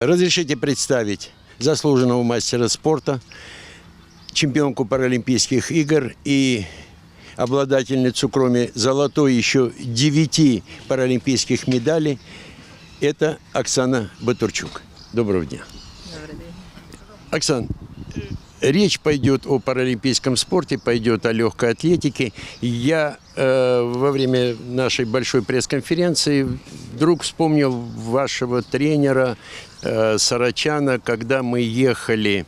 Разрешите представить заслуженного мастера спорта, чемпионку Паралимпийских игр и обладательницу, кроме золотой, еще девяти паралимпийских медалей. Это Оксана Батурчук. Доброго дня. Оксан, речь пойдет о паралимпийском спорте, пойдет о легкой атлетике. Я э, во время нашей большой пресс-конференции вдруг вспомнил вашего тренера э, Сарачана, когда мы ехали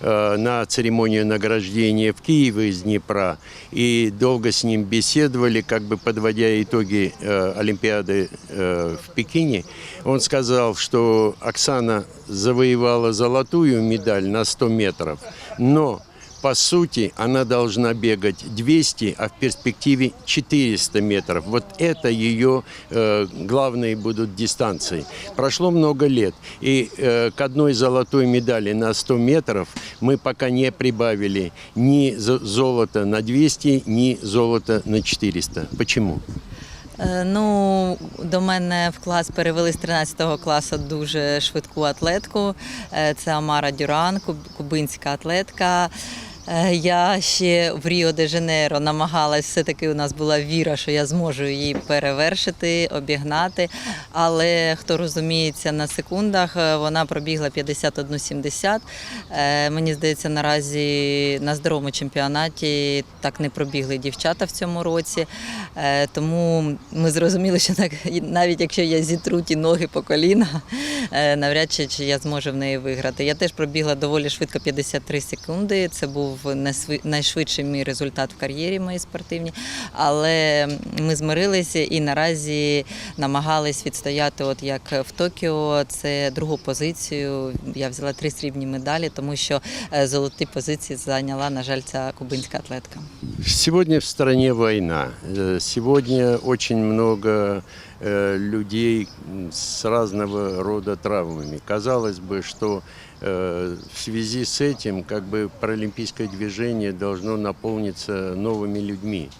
э, на церемонию награждения в Киеве из Днепра и долго с ним беседовали, как бы подводя итоги э, Олимпиады э, в Пекине. Он сказал, что Оксана завоевала золотую медаль на 100 метров, но по сути, она должна бегать 200, а в перспективе 400 метров. Вот это ее э, главные будут дистанции. Прошло много лет, и э, к одной золотой медали на 100 метров мы пока не прибавили ни зо- золота на 200, ни золота на 400. Почему? Е, Ну, до мене в клас перевели з 13 класу дуже швидку атлетку. Це Амара Дюран, куб- кубинська атлетка. Е, Я ще в Ріо де Жанейро намагалась, все-таки у нас була віра, що я зможу її перевершити, обігнати. Але хто розуміється на секундах, е, вона пробігла 51,70. Е, Мені здається, наразі на здоровому чемпіонаті так не пробігли дівчата в цьому році. Тому ми зрозуміли, що так, навіть якщо я зітру ті ноги по коліна, навряд чи я зможу в неї виграти. Я теж пробігла доволі швидко 53 секунди. Це був найсви- найшвидший мій результат в кар'єрі моїй спортивній. Але ми змирилися і наразі намагались відстояти, от як в Токіо, це другу позицію. Я взяла три срібні медалі, тому що е, золоті позиції зайняла, на жаль, ця кубинська атлетка. Сегодня в стране война. Э, очень много э, людей м, с разного рода травмами. Казалось бы, что э, в связи с этим как бы паралимпийское движение должно наполниться новыми людьми.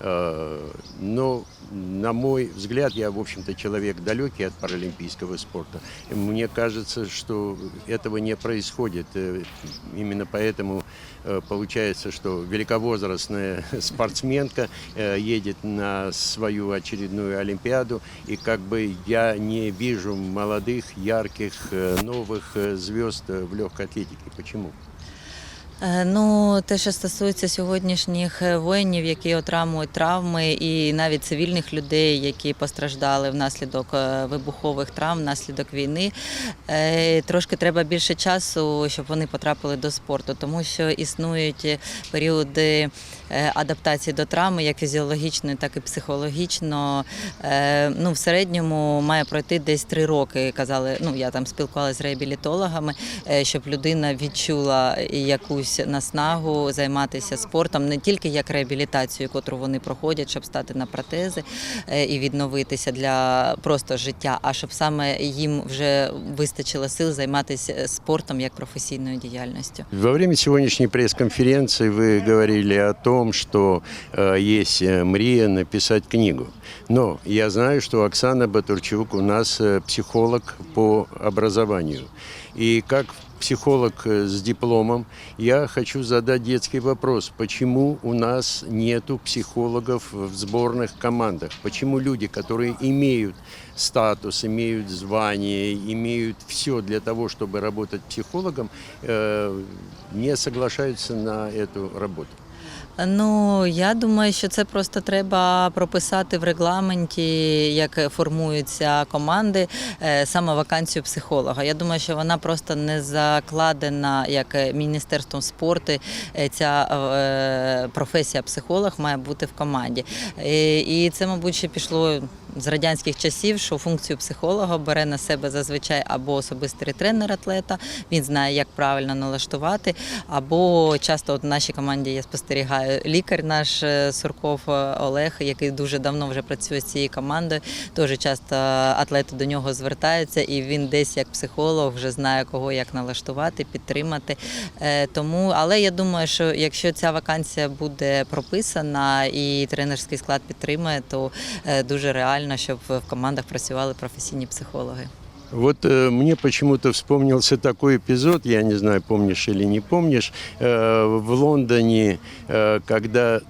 Э, Но, на мой взгляд, я, в общем-то, человек далекий от паралимпийского спорта. И Мне кажется, что этого не происходит. Э, Именно поэтому э, получается, что великовозрастная спортсменка э, едет на свою очередную Олимпиаду, и как бы я не вижу молодых, ярких, э, новых э, звезд э, в легкой атлетике. Почему? Е, Ну, те, що стосується сьогоднішніх е, воїнів, які отримують травми, і навіть цивільних людей, які постраждали внаслідок е, вибухових травм, внаслідок війни, трошки треба більше часу, щоб вони потрапили до спорту, тому що існують періоди адаптації до травми, як фізіологічної, так і психологічно. Ну, в середньому має пройти десь три роки. Казали, ну я там спілкувалася з реабілітологами, щоб людина відчула якусь наснагу займатися спортом не тільки як реабілітацію, котру вони проходять, щоб стати на протези е, і відновитися для просто життя, а щоб саме їм вже вистачило сил займатися спортом як професійною діяльністю. Во время сегодняшней пресс-конференции вы говорили о том, что э, есть э, мрия написать книгу. Но я знаю, что Оксана Батурчук у нас э, психолог по образованию. И как психолог э, с дипломом, я хочу задать детский вопрос. Почему у нас нету психологов в сборных командах? Почему люди, которые имеют статус, имеют звание, имеют все для того, чтобы работать психологом, э, не соглашаются на эту работу? Ну я думаю, що це просто треба прописати в регламенті, як формуються команди, е, саме вакансію психолога. Я думаю, що вона просто не закладена як міністерством спорту. е, Ця е, професія психолог має бути в команді. І це, мабуть, ще пішло. З радянських часів, що функцію психолога бере на себе зазвичай або особистий тренер атлета, він знає, як правильно налаштувати, або часто от в нашій команді я спостерігаю лікар наш е, Сурков е, Олег, який дуже давно вже працює з цією командою. Дуже часто атлети до нього звертаються, і він десь як психолог вже знає, кого як налаштувати, підтримати. Е, Тому, але я думаю, що якщо ця вакансія буде прописана і тренерський склад підтримує, то дуже реально, щоб в командах працювали професійні психологи. Вот э, мне почему-то вспомнился такой эпизод, я не знаю, помнишь или не помнишь, э, в Лондоне, э, когда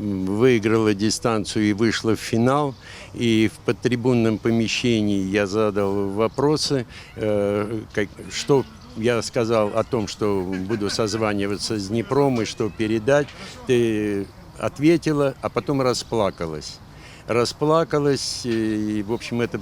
м, выиграла дистанцию и вышла в финал, и в подтрибунном помещении я задал вопросы, э, как- что я сказал о том, что буду созваниваться с Днепром и что передать. Ты ответила, а потом расплакалась расплакалась. И, в общем, это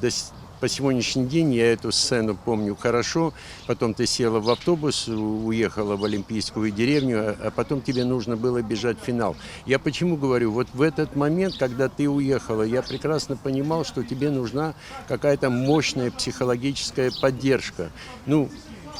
до с- по сегодняшний день я эту сцену помню хорошо. Потом ты села в автобус, у- уехала в Олимпийскую деревню, а- а потом тебе нужно было бежать в финал. Я почему говорю, вот в этот момент, когда ты уехала, я прекрасно понимал, что тебе нужна какая-то мощная психологическая поддержка. Ну,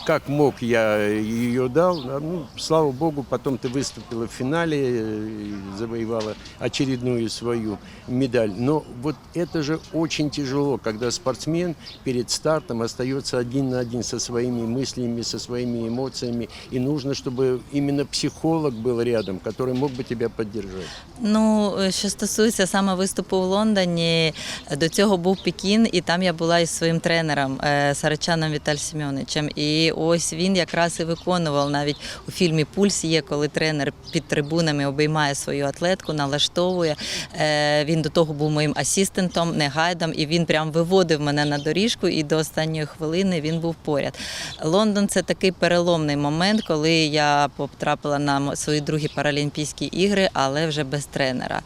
как мог, я ее дал. А, Ну, слава богу, потом ты выступила в финале, э, и завоевала очередную свою медаль. Но вот это же очень тяжело, когда спортсмен перед стартом остается один на один со своими мыслями, со своими эмоциями. И нужно, чтобы именно психолог был рядом, который мог бы тебя поддержать. Ну, е, що стосується саме виступу в Лондоні, е, до цього був Пекін, і там я була із своїм тренером е, Сарачаном Віталь Семьоничем. І ось він якраз і виконував навіть у фільмі Пульс є, коли тренер під трибунами обіймає свою атлетку, налаштовує. Е, Він до того був моїм асистентом, не гайдом, і він прям виводив мене на доріжку, і до останньої хвилини він був поряд. Лондон це такий переломний момент, коли я потрапила на свої другі Паралімпійські ігри, але вже без тренера.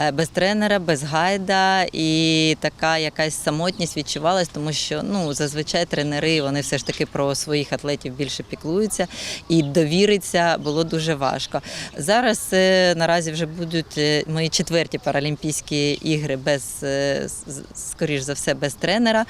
Е, Без тренера, без гайда, і така якась самотність відчувалась, тому що ну зазвичай тренери вони все ж таки про своїх атлетів більше піклуються, і довіритися було дуже важко. Зараз е, наразі вже будуть е, мої четверті Паралімпійські ігри без е, скоріш за все без тренера.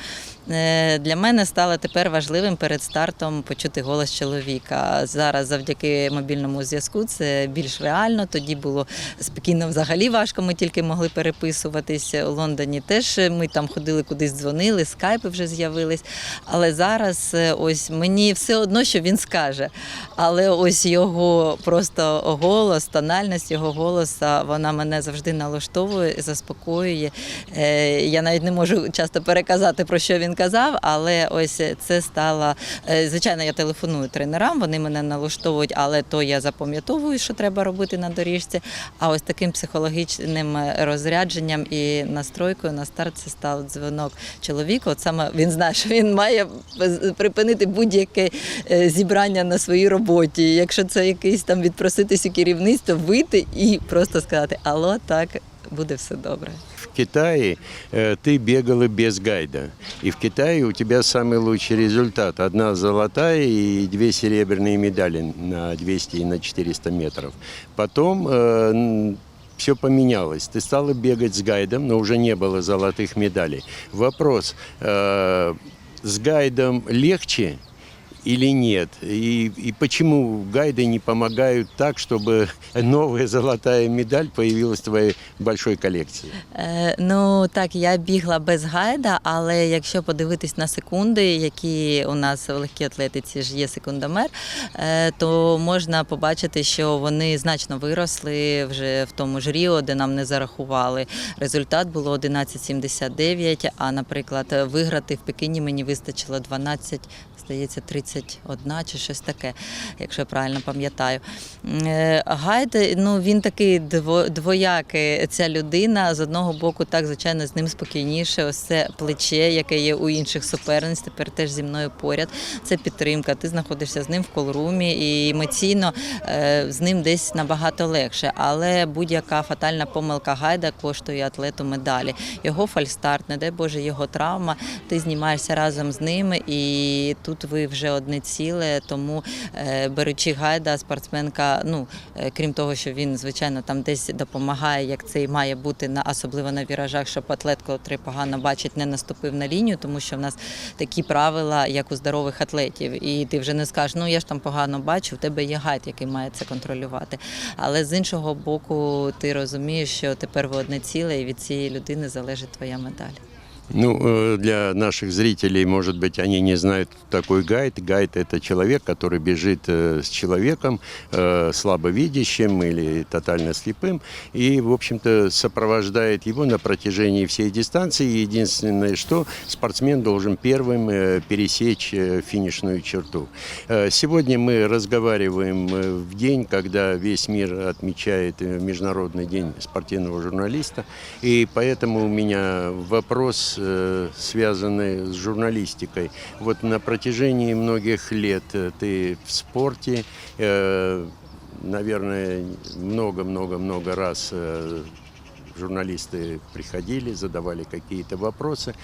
Для мене стало тепер важливим перед стартом почути голос чоловіка. Зараз завдяки мобільному зв'язку це більш реально. Тоді було спокійно взагалі важко. Ми тільки могли переписуватися у Лондоні. Теж ми там ходили кудись, дзвонили, скайпи вже з'явились. Але зараз ось мені все одно, що він скаже. Але ось його просто голос, тональність його голоса, вона мене завжди налаштовує, заспокоює. Е, Я навіть не можу часто переказати, про що він казав, але ось це стало. е, Звичайно, я телефоную тренерам, вони мене налаштовують, але то я запам'ятовую, що треба робити на доріжці. А ось таким психологічним розрядженням і настройкою на старт це став дзвонок чоловіку. От саме він знає, що він має припинити будь-яке е, зібрання на своїй роботі. Якщо це якийсь там відпроситись у керівництво, вийти і просто сказати Алло, так буде все добре. В Китае э, ты бегала без гайда. И в Китае у тебя самый лучший результат. Одна золотая и две серебряные медали на 200 и на 400 метров. Потом все поменялось. Ты стала бегать с гайдом, но уже не было золотых медалей. Вопрос, э, с гайдом легче или нет? И, и почему гайды не помогают так, чтобы новая золотая медаль появилась в твоей большой коллекции? Е, ну так, я бігла без гайда, але якщо подивитись на секунди, які у нас в легкій атлетиці ж є секундомер, е, то можна побачити, що вони значно виросли вже в тому ж Ріо, де нам не зарахували. Результат було 11,79, а, наприклад, виграти в Пекіні мені вистачило 12 Здається, 31 чи щось таке, якщо я правильно пам'ятаю. Е, Гайд, ну він такий двоякий. Ця людина з одного боку, так звичайно, з ним спокійніше. Ось це плече, яке є у інших суперниць. Тепер теж зі мною поряд. Це підтримка. Ти знаходишся з ним в колрумі, і емоційно е, з ним десь набагато легше. Але будь-яка фатальна помилка гайда коштує атлету медалі. Його фальстарт, не дай Боже, його травма. Ти знімаєшся разом з ними, і тут ви вже одне ціле. Тому е, беручи гайда, спортсменка, ну е, крім того, що він звичайно там десь допомагає, як це і має бути на особливо на віражах, щоб атлет, котрий погано бачить, не наступив на лінію, тому що в нас такі правила, як у здорових атлетів. І ти вже не скажеш, ну я ж там погано бачу, в тебе є гайд, який має це контролювати. Але з іншого боку, ти розумієш, що тепер ви одне ціле, і від цієї людини залежить твоя медаль. Ну, э, для наших зрителей, может быть, они не знают, такой гайд. Гайд – это человек, который бежит э, с человеком э, слабовидящим или тотально слепым и, в общем-то, сопровождает его на протяжении всей дистанции. Единственное, что спортсмен должен первым пересечь финишную черту. Сегодня мы разговариваем в день, когда весь мир отмечает Международный день спортивного журналиста, и поэтому у меня вопрос, э, связанный с журналистикой. Вот на протяжении многих лет э, ты в спорте, э, наверное, много-много-много раз э, журналисты приходили, задавали какие-то вопросы.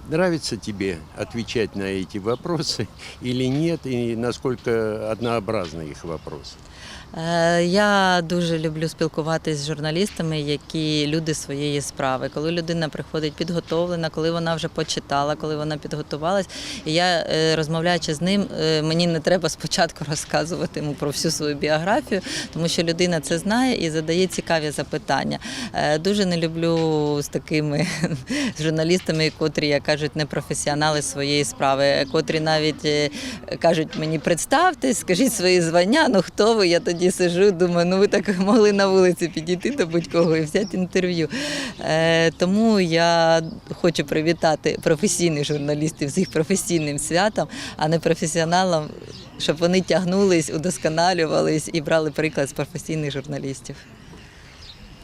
Э, Нравится тебе отвечать на эти вопросы или нет, и насколько однообразны их вопросы? Е, Я дуже люблю спілкуватись з журналістами, які люди своєї справи. Коли людина приходить підготовлена, коли вона вже почитала, коли вона підготувалась. І я е, розмовляючи з ним, е, мені не треба спочатку розказувати йому про всю свою біографію, тому що людина це знає і задає цікаві запитання. Е, Дуже не люблю з такими журналістами, котрі, як кажуть, не професіонали своєї справи, котрі навіть е, кажуть мені представтесь, скажіть свої звання, ну хто ви? Я тоді сижу, думаю, ну ви так могли на вулиці підійти до будь-кого і взяти інтерв'ю. Е, тому я хочу привітати професійних журналістів з їх професійним святом, а не професіоналам, щоб вони тягнулись, удосконалювались і брали приклад з професійних журналістів.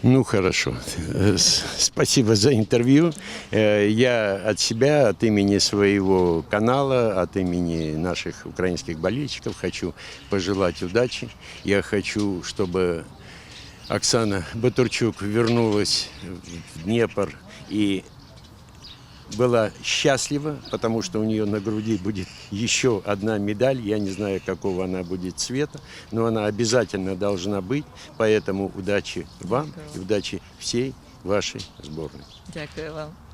Ну, хорошо. Э, с- Спасибо за интервью. Э, Я от себя, от имени своего канала, от имени наших украинских болельщиков хочу пожелать удачи. Я хочу, чтобы Оксана Батурчук вернулась в Днепр и была счастлива, потому что у нее на груди будет еще одна медаль. Я не знаю, какого она будет цвета, но она обязательно должна быть. Поэтому удачи вам и удачи всей вашей сборной. Дякую вам.